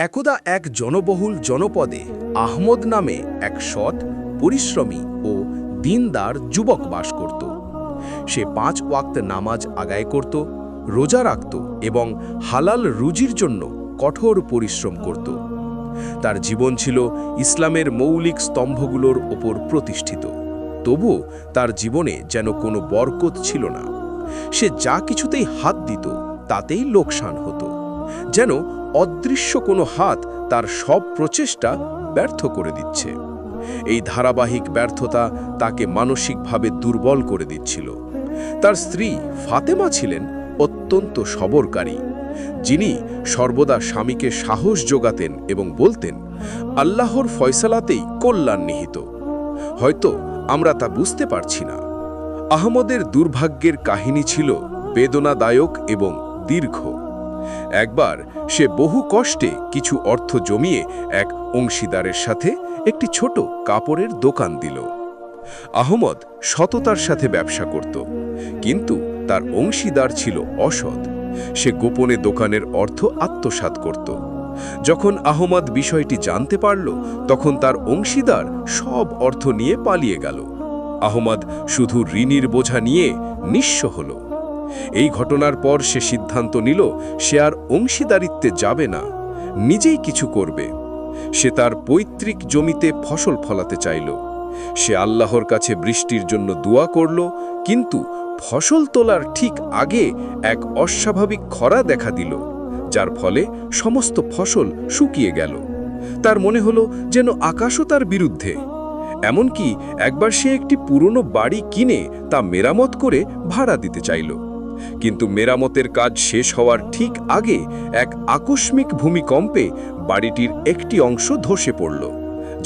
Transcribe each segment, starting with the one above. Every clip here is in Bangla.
একদা এক জনবহুল জনপদে আহমদ নামে এক সৎ, পরিশ্রমী ও দিনদার যুবক বাস করত। সে পাঁচ ওয়াক্ত নামাজ আগায় করত, রোজা রাখত এবং হালাল রুজির জন্য কঠোর পরিশ্রম করত। তার জীবন ছিল ইসলামের মৌলিক স্তম্ভগুলোর ওপর প্রতিষ্ঠিত। তবু তার জীবনে যেন কোনো বরকত ছিল না। সে যা কিছুতেই হাত দিত, তাতেই লোকসান হতো। যেন অদৃশ্য কোনো হাত তার সব প্রচেষ্টা ব্যর্থ করে দিচ্ছে। এই ধারাবাহিক ব্যর্থতা তাকে মানসিকভাবে দুর্বল করে দিচ্ছিল। তার স্ত্রী ফাতেমা ছিলেন অত্যন্ত সবরকারী, যিনি সর্বদা স্বামীকে সাহস যোগাতেন এবং বলতেন, আল্লাহর ফয়সালাতেই কল্যাণ নিহিত। হয়তো আমরা তা বুঝতে পারছি না। আহমদের দুর্ভাগ্যের কাহিনী ছিল বেদনাদায়ক এবং দীর্ঘ। একবার সে বহু কষ্টে কিছু অর্থ জমিয়ে এক অংশীদারের সাথে একটি ছোট কাপড়ের দোকান দিল। আহমদ সততার সাথে ব্যবসা করত, কিন্তু তার অংশীদার ছিল অসৎ। সে গোপনে দোকানের অর্থ আত্মসাৎ করত। যখন আহমদ বিষয়টি জানতে পারল, তখন তার অংশীদার সব অর্থ নিয়ে পালিয়ে গেল। আহমদ শুধু ঋণীর বোঝা নিয়ে নিঃস্ব হল। এই ঘটনার পর সে সিদ্ধান্ত নিল, সে আর অংশীদারিত্বে যাবে না, নিজেই কিছু করবে। সে তার পৈতৃক জমিতে ফসল ফলাতে চাইল। সে আল্লাহর কাছে বৃষ্টির জন্য দোয়া করল, কিন্তু ফসল তোলার ঠিক আগে এক অস্বাভাবিক খরা দেখা দিল, যার ফলে সমস্ত ফসল শুকিয়ে গেল। তার মনে হলো যেন আকাশও তার বিরুদ্ধে। এমনকি একবার সে একটি পুরনো বাড়ি কিনে তা মেরামত করে ভাড়া দিতে চাইল। কিন্তু মেরামতের কাজ শেষ হওয়ার ঠিক আগে এক আকস্মিক ভূমিকম্পে বাড়িটির একটি অংশ ধসে পড়ল,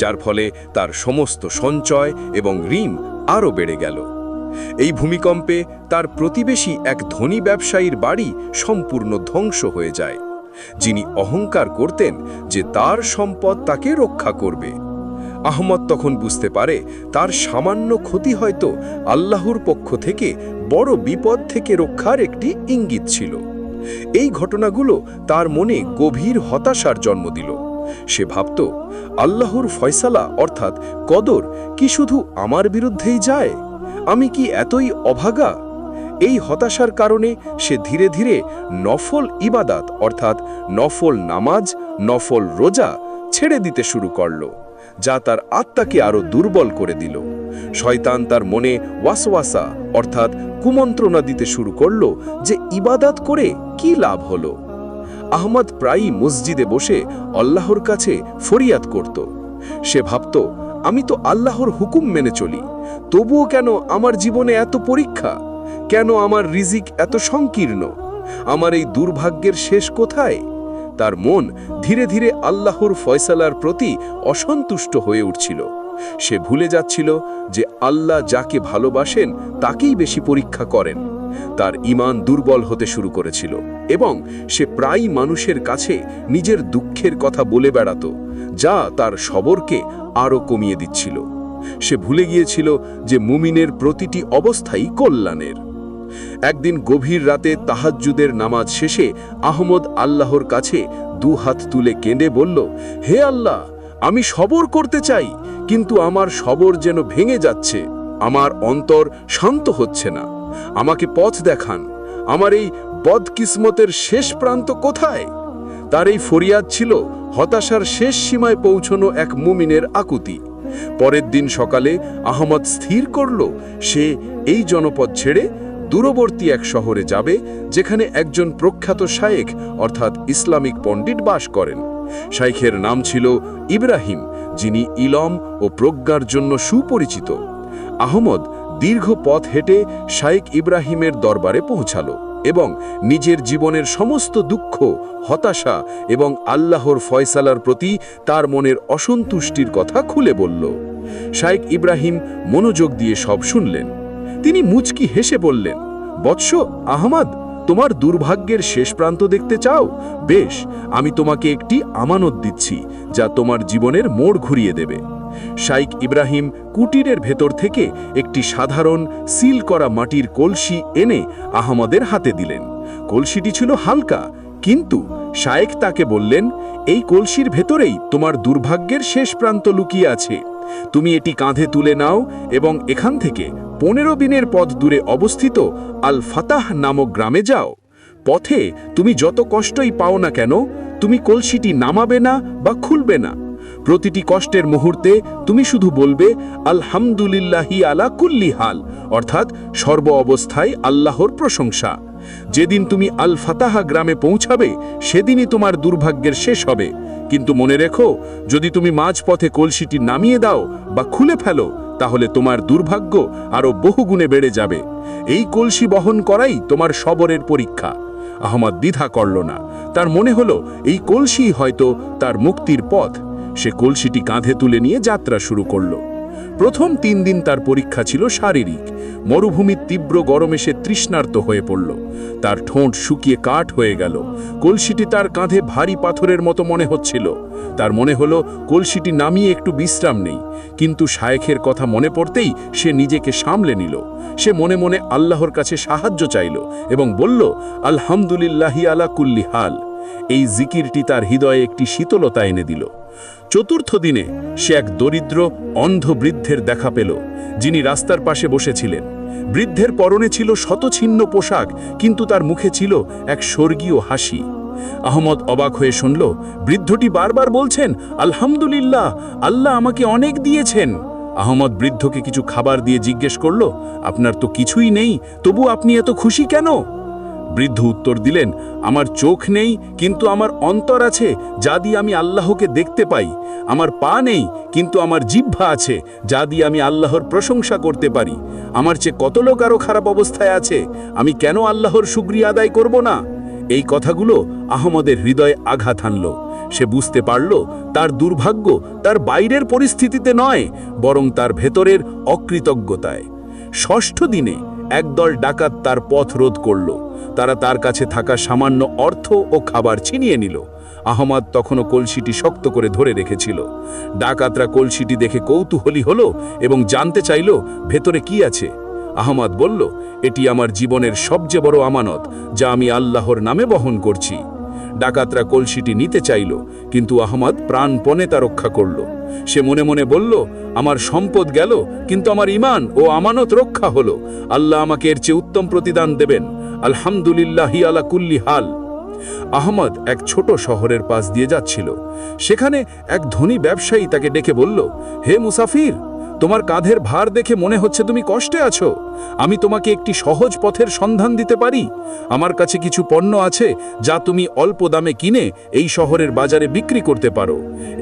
যার ফলে তার সমস্ত সঞ্চয় এবং ঋণ আরও বেড়ে গেল। এই ভূমিকম্পে তার প্রতিবেশী এক ধনী ব্যবসায়ীর বাড়ি সম্পূর্ণ ধ্বংস হয়ে যায়, যিনি অহংকার করতেন যে তার সম্পদ তাকে রক্ষা করবে। আহমদ তখন বুঝতে পারে, তার সামান্য ক্ষতি হয়তো আল্লাহর পক্ষ থেকে বড় বিপদ থেকে রক্ষার একটি ইঙ্গিত ছিল। এই ঘটনাগুলো তার মনে গভীর হতাশার জন্ম দিল। সে ভাবত, আল্লাহর ফয়সালা অর্থাৎ কদর কি শুধু আমার বিরুদ্ধেই যায়? আমি কি এতই অভাগা? এই হতাশার কারণে সে ধীরে ধীরে নফল ইবাদাত অর্থাৎ নফল নামাজ, নফল রোজা ছেড়ে দিতে শুরু করল। যা তার আত্মাকে আরও দুর্বল করে দিল। শয়তান তার মনে ওয়াসওয়াসা, অর্থাৎ কুমন্ত্রণা দিতে শুরু করল যে ইবাদাত করে কি লাভ হলো। আহমদ প্রায়ই মসজিদে বসে আল্লাহর কাছে ফরিয়াদ করত। সে ভাবত, আমি তো আল্লাহর হুকুম মেনে চলি, তবুও কেন আমার জীবনে এত পরীক্ষা? কেন আমার রিজিক এত সংকীর্ণ? আমার এই দুর্ভাগ্যের শেষ কোথায়? তার মন ধীরে ধীরে আল্লাহর ফয়সালার প্রতি অসন্তুষ্ট হয়ে উঠছিল। সে ভুলে যাচ্ছিল যে আল্লাহ যাকে ভালোবাসেন তাকেই বেশি পরীক্ষা করেন। তার ইমান দুর্বল হতে শুরু করেছিল এবং সে প্রায়ই মানুষের কাছে নিজের দুঃখের কথা বলে বেড়াত, যা তার সবরকে আরও কমিয়ে দিচ্ছিল। সে ভুলে গিয়েছিল যে মুমিনের প্রতিটি অবস্থাই কল্যাণের। একদিন গভীর রাতে তাহাজ্জুদের নামাজ শেষে আহমদ আল্লাহর কাছে দু হাত তুলে কেঁদে বলল, হে আল্লাহ, আমি সবর করতে চাই, কিন্তু আমার সবর যেন ভেঙে যাচ্ছে। আমার অন্তর শান্ত হচ্ছে না। আমাকে পথ দেখান। আমার এই বদকিসমতের শেষ প্রান্ত কোথায়? তার এই ফরিয়াদ ছিল হতাশার শেষ সীমায় পৌঁছনো এক মুমিনের আকুতি। পরের দিন সকালে আহমদ স্থির করল, সে এই জনপদ ছেড়ে দূরবর্তী এক শহরে যাবে, যেখানে একজন প্রখ্যাত শায়েখ, অর্থাৎ ইসলামিক পণ্ডিত বাস করেন। শাইখের নাম ছিল ইব্রাহিম, যিনি ইলম ও প্রজ্ঞার জন্য সুপরিচিত। আহমদ দীর্ঘ পথ হেঁটে শাইখ ইব্রাহিমের দরবারে পৌঁছালো এবং নিজের জীবনের সমস্ত দুঃখ, হতাশা এবং আল্লাহর ফয়সালার প্রতি তার মনের অসন্তুষ্টির কথা খুলে বলল। শাইখ ইব্রাহিম মনোযোগ দিয়ে সব শুনলেন। তিনি মুচকি হেসে বললেন বৎস, আহমদ, তোমার দুর্ভাগ্যের শেষ প্রান্ত দেখতে চাও? বেশ, আমি তোমাকে একটি আমানত দিচ্ছি, যা তোমার জীবনের মোড় ঘুরিয়ে দেবে। শাইক ইব্রাহিম কুটিরের ভেতর থেকে একটি সাধারণ সিল করা মাটির কলসি এনে আহমদের হাতে দিলেন। কলসিটি ছিল হালকা, কিন্তু শায়েক তাকে বললেন, এই কলসির ভেতরেই তোমার দুর্ভাগ্যের শেষ প্রান্ত লুকিয়ে আছে। তুমি এটি কাঁধে তুলে নাও এবং এখান থেকে পনেরো দিনের পথ দূরে অবস্থিত আল ফাতাহ নামক গ্রামে যাও। পথে তুমি যত কষ্টই পাও না কেন, তুমি কলসিটি নামাবে না বা খুলবে না। প্রতিটি কষ্টের মুহূর্তে তুমি শুধু বলবে, আলহামদুলিল্লাহি আলা কুল্লি হাল অর্থাৎ সর্ব অবস্থায় আল্লাহর প্রশংসা। যেদিন তুমি আল ফাতাহা গ্রামে পৌঁছাবে, সেদিনই তোমার দুর্ভাগ্যের শেষ হবে। কিন্তু মনে রেখো, যদি তুমি মাঝপথে কলসিটি নামিয়ে দাও বা খুলে ফেলো, তাহলে তোমার দুর্ভাগ্য আরও বহুগুণে বেড়ে যাবে। এই কলসি বহন করাই তোমার সবরের পরীক্ষা। আহমদ দ্বিধা করল না। তার মনে হলো, এই কলসি হয়তো তার মুক্তির পথ। সে কলসিটি কাঁধে তুলে নিয়ে যাত্রা শুরু করল। প্রথম তিন দিন তার পরীক্ষা ছিল শারীরিক। মরুভূমির তীব্র গরমে সে তৃষ্ণার্ত হয়ে পড়ল। তার ঠোঁট শুকিয়ে কাঠ হয়ে গেল। কলসিটি তার কাঁধে ভারী পাথরের মতো মনে হচ্ছিল। তার মনে হলো, কলসিটি নামিয়ে একটু বিশ্রাম নেই। কিন্তু শায়েখের কথা মনে পড়তেই সে নিজেকে সামলে নিল। সে মনে মনে আল্লাহর কাছে সাহায্য চাইল এবং বলল, আলহামদুলিল্লাহি আলা কুল্লি হাল। এই জিকিরটি তার হৃদয়ে একটি শীতলতা এনে দিল। চতুর্থ দিনে সে এক দরিদ্র, অন্ধ বৃদ্ধের দেখা পেল, যিনি রাস্তার পাশে বসেছিলেন। বৃদ্ধের পরনে ছিল শতছিন্ন পোশাক, কিন্তু তার মুখে ছিল এক স্বর্গীয় হাসি। আহমদ অবাক হয়ে শুনল, বৃদ্ধটি বারবার বলছেন, আলহামদুলিল্লাহ, আল্লাহ আমাকে অনেক দিয়েছেন। আহমদ বৃদ্ধকে কিছু খাবার দিয়ে জিজ্ঞেস করল, আপনার তো কিছুই নেই, তবু আপনি এত খুশি কেন? বৃদ্ধ উত্তর দিলেন, আমার চোখ নেই, কিন্তু আমার অন্তর আছে, যা দিয়ে আমি আল্লাহকে দেখতে পাই। আমার পা নেই, কিন্তু আমার জিহ্বা আছে, যা দিয়ে আমি আল্লাহর প্রশংসা করতে পারি। আমার চেয়ে কত লোক আরও খারাপ অবস্থায় আছে? আমি কেন আল্লাহর সুগ্রিয়া আদায় করব না? এই কথাগুলো আহমদের হৃদয়ে আঘাত হানল। সে বুঝতে পারল, তার দুর্ভাগ্য তার বাইরের পরিস্থিতিতে নয়, বরং তার ভেতরের অকৃতজ্ঞতায়। ষষ্ঠ দিনে একদল ডাকাত তার পথ রোধ করল। তারা তার কাছে থাকা সামান্য অর্থ ও খাবার ছিনিয়ে নিল। আহমদ তখনও কলসিটি শক্ত করে ধরে রেখেছিল। ডাকাতরা কলসিটি দেখে কৌতূহলী হল এবং জানতে চাইল, ভেতরে কি আছে? আহমদ বলল, এটি আমার জীবনের সবচেয়ে বড় আমানত, যা আমি আল্লাহর নামে বহন করছি। ডাকাতরা কলসিটি নিতে চাইল, কিন্তু আহমদ প্রাণপণে তা রক্ষা করল। সে মনে মনে বলল, আমার সম্পদ গেল, কিন্তু আমার ইমান ও আমানত রক্ষা হলো। আল্লাহ আমাকে এর চেয়ে উত্তম প্রতিদান দেবেন। আলহামদুলিল্লাহি আলা কুল্লি হাল। আহমদ এক ছোট শহরের পাশ দিয়ে যাচ্ছিল। সেখানে এক ধনী ব্যবসায়ী তাকে ডেকে বলল, হে মুসাফির তোমার কাঁধের ভার দেখে মনে হচ্ছে তুমি কষ্টে আছো। আমি তোমাকে একটি সহজ পথের সন্ধান দিতে পারি। আমার কাছে কিছু পণ্য আছে যা তুমি অল্প দামে কিনে এই শহরের বাজারে বিক্রি করতে পারো।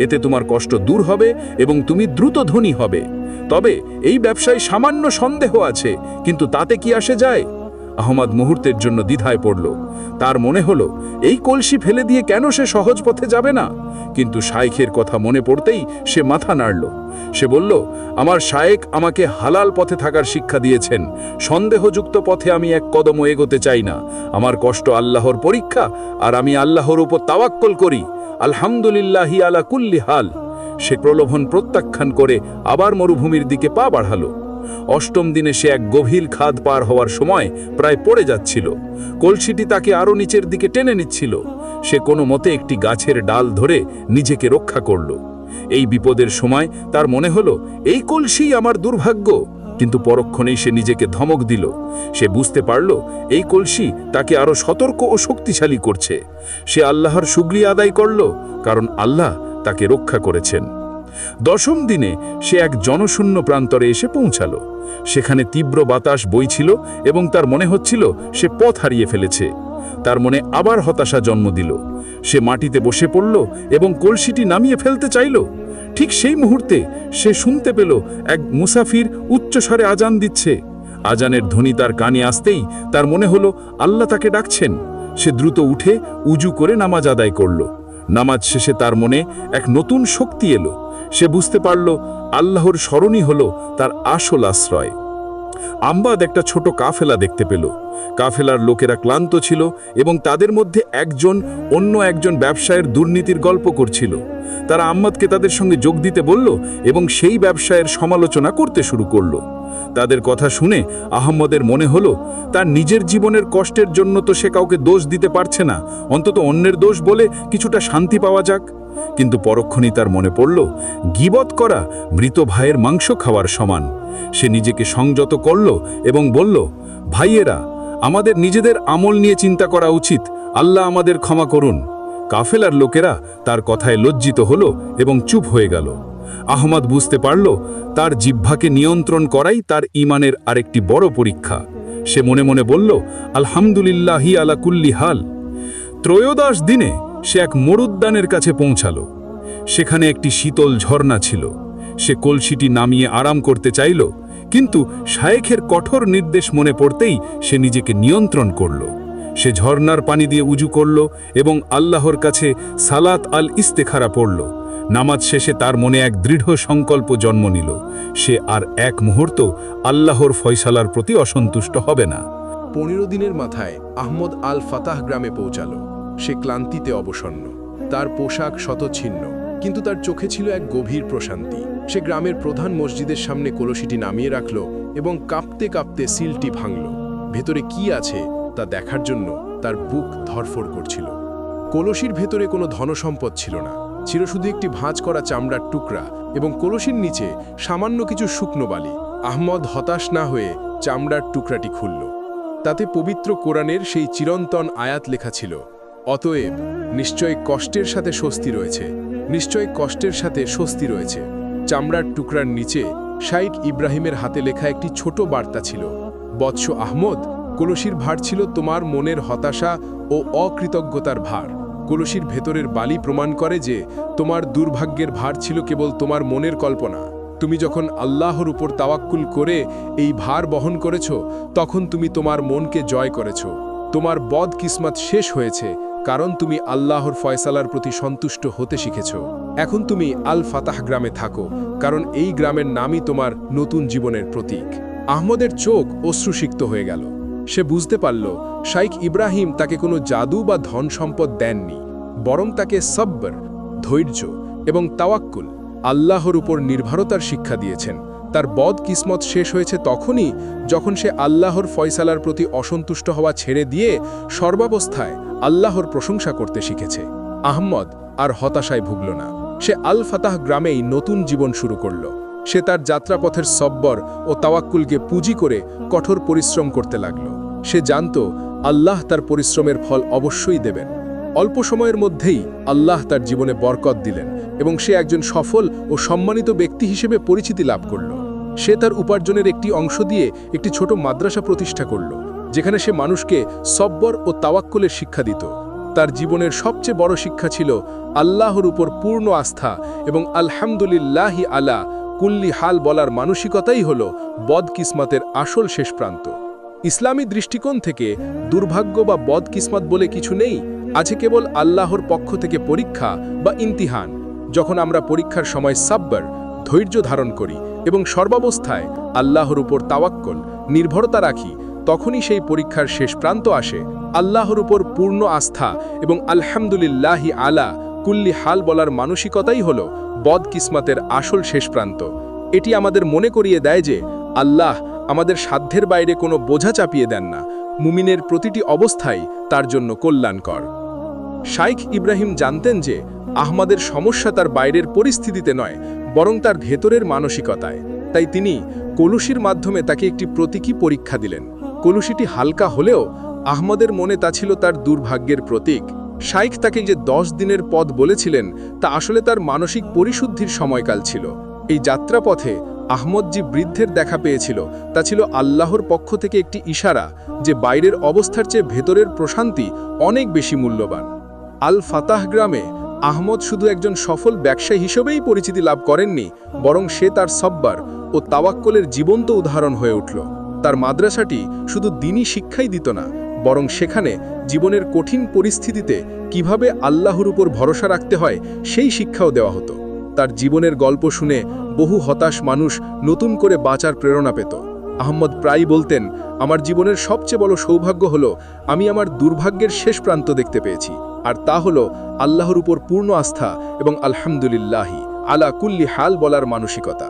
এতে তোমার কষ্ট দূর হবে এবং তুমি দ্রুত ধনী হবে। তবে এই ব্যবসায় সামান্য সন্দেহ আছে, কিন্তু তাতে কি আসে যায়? আহমদ মুহূর্তের জন্য দ্বিধায় পড়ল। তার মনে হলো, এই কলসি ফেলে দিয়ে কেন সে সহজ পথে যাবে না? কিন্তু শায়েখের কথা মনে পড়তেই সে মাথা নাড়ল। সে বলল, আমার শায়েক আমাকে হালাল পথে থাকার শিক্ষা দিয়েছেন। সন্দেহযুক্ত পথে আমি এক কদমও এগোতে চাই না। আমার কষ্ট আল্লাহর পরীক্ষা, আর আমি আল্লাহর উপর তাওয়াক্কল করি। আলহামদুলিল্লাহি আলা কুল্লি হাল। সে প্রলোভন প্রত্যাখ্যান করে আবার মরুভূমির দিকে পা বাড়ালো। অষ্টম দিনে সে এক গভীর খাদ পার হওয়ার সময় প্রায় পড়ে যাচ্ছিল। কলসিটি তাকে আরও নিচের দিকে টেনে নিচ্ছিল। সে কোনো মতে একটি গাছের ডাল ধরে নিজেকে রক্ষা করল। এই বিপদের সময় তার মনে হলো, এই কলসি আমার দুর্ভাগ্য। কিন্তু পরক্ষণেই সে নিজেকে ধমক দিল। সে বুঝতে পারল, এই কলসি তাকে আরও সতর্ক ও শক্তিশালী করছে। সে আল্লাহর সুগ্রিয়া আদায় করল, কারণ আল্লাহ তাকে রক্ষা করেছেন। দশম দিনে সে এক জনশূন্য প্রান্তরে এসে পৌঁছালো। সেখানে তীব্র বাতাস বইছিল এবং তার মনে হচ্ছিল সে পথ হারিয়ে ফেলেছে। তার মনে আবার হতাশা জন্ম দিল। সে মাটিতে বসে পড়ল এবং কলসিটি নামিয়ে ফেলতে চাইল। ঠিক সেই মুহূর্তে সে শুনতে পেল এক মুসাফির উচ্চস্বরে আজান দিচ্ছে। আজানের ধ্বনি তার কানে আসতেই তার মনে হলো আল্লাহ তাকে ডাকছেন। সে দ্রুত উঠে উজু করে নামাজ আদায় করল। নামাজ শেষে তার মনে এক নতুন শক্তি এলো। সে বুঝতে পারল আল্লাহর স্মরণই হল তার আসল আশ্রয়। আম্বাদ একটা ছোট কাফেলা দেখতে পেল। কাফেলার লোকেরা ক্লান্ত ছিল এবং তাদের মধ্যে একজন, অন্য একজন ব্যবসায়ের দুর্নীতির গল্প করছিল। তারা আম্মাদকে তাদের সঙ্গে যোগ দিতে বলল এবং সেই ব্যবসায়ের সমালোচনা করতে শুরু করল। তাদের কথা শুনে আহম্মদের মনে হলো, তার নিজের জীবনের কষ্টের জন্য তো সে কাউকে দোষ দিতে পারছে না, অন্তত অন্যের দোষ বলে কিছুটা শান্তি পাওয়া যাক। কিন্তু পরক্ষণই তার মনে পড়ল, গিবত করা মৃত ভাইয়ের মাংস খাওয়ার সমান। সে নিজেকে সংযত করল এবং বলল, ভাইয়েরা, আমাদের নিজেদের আমল নিয়ে চিন্তা করা উচিত, আল্লাহ আমাদের ক্ষমা করুন। কাফেলার লোকেরা তার কথায় লজ্জিত হল এবং চুপ হয়ে গেল। আহমদ বুঝতে পারল, তার জিহ্বাকে নিয়ন্ত্রণ করাই তার ইমানের আরেকটি বড় পরীক্ষা। সে মনে মনে বলল, আলহামদুলিল্লাহি আলা কুল্লি হাল। ত্রয়োদশ দিনে সে এক মরুদ্যানের কাছে পৌঁছালো। সেখানে একটি শীতল ঝর্ণা ছিল। সে কলসিটি নামিয়ে আরাম করতে চাইল, কিন্তু শায়েখের কঠোর নির্দেশ মনে পড়তেই সে নিজেকে নিয়ন্ত্রণ করল। সে ঝর্ণার পানি দিয়ে উজু করল এবং আল্লাহর কাছে সালাত আল ইস্তেখারা পড়ল। নামাজ শেষে তার মনে এক দৃঢ় সংকল্প জন্ম নিল। সে আর এক মুহূর্ত আল্লাহর ফয়সালার প্রতি অসন্তুষ্ট হবে না। পনেরো দিনের মাথায় আহমদ আল ফাতাহ গ্রামে পৌঁছালো। সে ক্লান্তিতে অবসন্ন। তার পোশাক শতচ্ছিন্ন, কিন্তু তার চোখে ছিল এক গভীর প্রশান্তি। সে গ্রামের প্রধান মসজিদের সামনে কলসিটি নামিয়ে রাখল এবং কাঁপতে কাঁপতে সিলটি ভাঙল। ভেতরে কি আছে তা দেখার জন্য তার বুক ধরফর করছিল। কলসির ভেতরে কোনো ধনসম্পদ ছিল না। ছিল শুধু একটি ভাঁজ করা চামড়ার টুকরা এবং কলসির নিচে সামান্য কিছু শুকনো বালি। আহমদ হতাশ না হয়ে চামড়ার টুকরাটি খুলল। তাতে পবিত্র কোরআনের সেই চিরন্তন আয়াত লেখা ছিল, অতএব নিশ্চয় কষ্টের সাথে স্বস্তি রয়েছে, নিশ্চয় কষ্টের সাথে স্বস্তি রয়েছে। চামড়ার টুকরার নিচে শাইক ইব্রাহিমের হাতে লেখা একটি ছোট বার্তা ছিল, বৎস আহমদ কলসির ভার ছিল তোমার মনের হতাশা ও অকৃতজ্ঞতার ভার। কলসির ভেতরের বালি প্রমাণ করে যে তোমার দুর্ভাগ্যের ভার ছিল কেবল তোমার মনের কল্পনা। তুমি যখন আল্লাহর উপর তাওয়াক্কুল করে এই ভার বহন করেছ, তখন তুমি তোমার মনকে জয় করেছ। তোমার বদ কিসমত শেষ হয়েছে, কারণ তুমি আল্লাহর ফয়সালার প্রতি সন্তুষ্ট হতে শিখেছ। এখন তুমি আল ফাতাহ গ্রামে থাকো, কারণ এই গ্রামের নামই তোমার নতুন জীবনের প্রতীক। আহমদের চোখ অশ্রুসিক্ত হয়ে গেল। সে বুঝতে পারল, শাইখ ইব্রাহিম তাকে কোনো জাদু বা ধন সম্পদ দেননি, বরং তাকে সব্বর, ধৈর্য এবং তাওয়াক্কুল আল্লাহর উপর নির্ভরতার শিক্ষা দিয়েছেন। তার বদ কিসমত শেষ হয়েছে তখনই যখন সে আল্লাহর ফয়সালার প্রতি অসন্তুষ্ট হওয়া ছেড়ে দিয়ে সর্বাবস্থায় আল্লাহর প্রশংসা করতে শিখেছে। আহম্মদ আর হতাশায় ভুগল না। সে আল ফাতাহ গ্রামেই নতুন জীবন শুরু করল। সে তার যাত্রাপথের সব্বর ও তাওয়াক্কুলকে পুঁজি করে কঠোর পরিশ্রম করতে লাগল। সে জানত আল্লাহ তার পরিশ্রমের ফল অবশ্যই দেবেন। অল্প সময়ের মধ্যেই আল্লাহ তার জীবনে বরকত দিলেন এবং সে একজন সফল ও সম্মানিত ব্যক্তি হিসেবে পরিচিতি লাভ করল। সে তার উপার্জনের একটি অংশ দিয়ে একটি ছোট মাদ্রাসা প্রতিষ্ঠা করল, যেখানে সে মানুষকে সব্বর ও তাওয়াক্কুলের শিক্ষা দিত। তার জীবনের সবচেয়ে বড় শিক্ষা ছিল আল্লাহর উপর পূর্ণ আস্থা এবং আলহামদুলিল্লাহি আলা কুল্লি হাল বলার মানসিকতাই হল বদ কিসমাতের আসল শেষ প্রান্ত। ইসলামী দৃষ্টিকোণ থেকে দুর্ভাগ্য বা বদ কিসমত বলে কিছু নেই, আছে কেবল আল্লাহর পক্ষ থেকে পরীক্ষা বা ইমতিহান, যখন আমরা পরীক্ষার সময় সাব্বার, ধৈর্য ধারণ করি এবং সর্বাবস্থায় আল্লাহর উপর তাওয়াক্কল, নির্ভরতা রাখি, তখনই সেই পরীক্ষার শেষ প্রান্ত আসে। আল্লাহর উপর পূর্ণ আস্থা এবং আলহামদুলিল্লাহি আলা কুল্লি হাল বলার মানসিকতাই হল বদ কিসমাতের আসল শেষ প্রান্ত। এটি আমাদের মনে করিয়ে দেয় যে আল্লাহ আমাদের সাধ্যের বাইরে কোনো বোঝা চাপিয়ে দেন না। মুমিনের প্রতিটি অবস্থাই তার জন্য কল্যাণকর। শাইখ ইব্রাহিম জানতেন যে আহমাদের সমস্যা তার বাইরের পরিস্থিতিতে নয়, বরং তার ভেতরের মানসিকতায়। তাই তিনি কলুষির মাধ্যমে তাকে একটি প্রতীকী পরীক্ষা দিলেন। কলুষিটি হালকা হলেও আহমদের মনে তা ছিল তার দুর্ভাগ্যের প্রতীক। শাইখ তাকে যে দশ দিনের পথ বলেছিলেন, তা আসলে তার মানসিক পরিশুদ্ধির সময়কাল ছিল। এই যাত্রাপথে আহমদ যে বৃদ্ধের দেখা পেয়েছিল, তা ছিল আল্লাহর পক্ষ থেকে একটি ইশারা যে বাইরের অবস্থার চেয়ে ভেতরের প্রশান্তি অনেক বেশি মূল্যবান। আল ফাতাহ গ্রামে আহমদ শুধু একজন সফল ব্যবসায়ী হিসেবেই পরিচিতি লাভ করেননি, বরং সে তার সব্বার ও তাওয়াক্কলের জীবন্ত উদাহরণ হয়ে উঠল। তার মাদ্রাসাটি শুধু দিনই শিক্ষাই দিত না, বরং সেখানে জীবনের কঠিন পরিস্থিতিতে কীভাবে আল্লাহর উপর ভরসা রাখতে হয়, সেই শিক্ষাও দেওয়া হতো। তার জীবনের গল্প শুনে বহু হতাশ মানুষ নতুন করে বাঁচার প্রেরণা পেত। আহম্মদ প্রায়ই বলতেন, আমার জীবনের সবচেয়ে বড় সৌভাগ্য হলো আমি আমার দুর্ভাগ্যের শেষ প্রান্ত দেখতে পেয়েছি। আর তা হলো আল্লাহর উপর পূর্ণ আস্থা এবং আলহামদুলিল্লাহি, আলা কুল্লি হাল বলার মানসিকতা।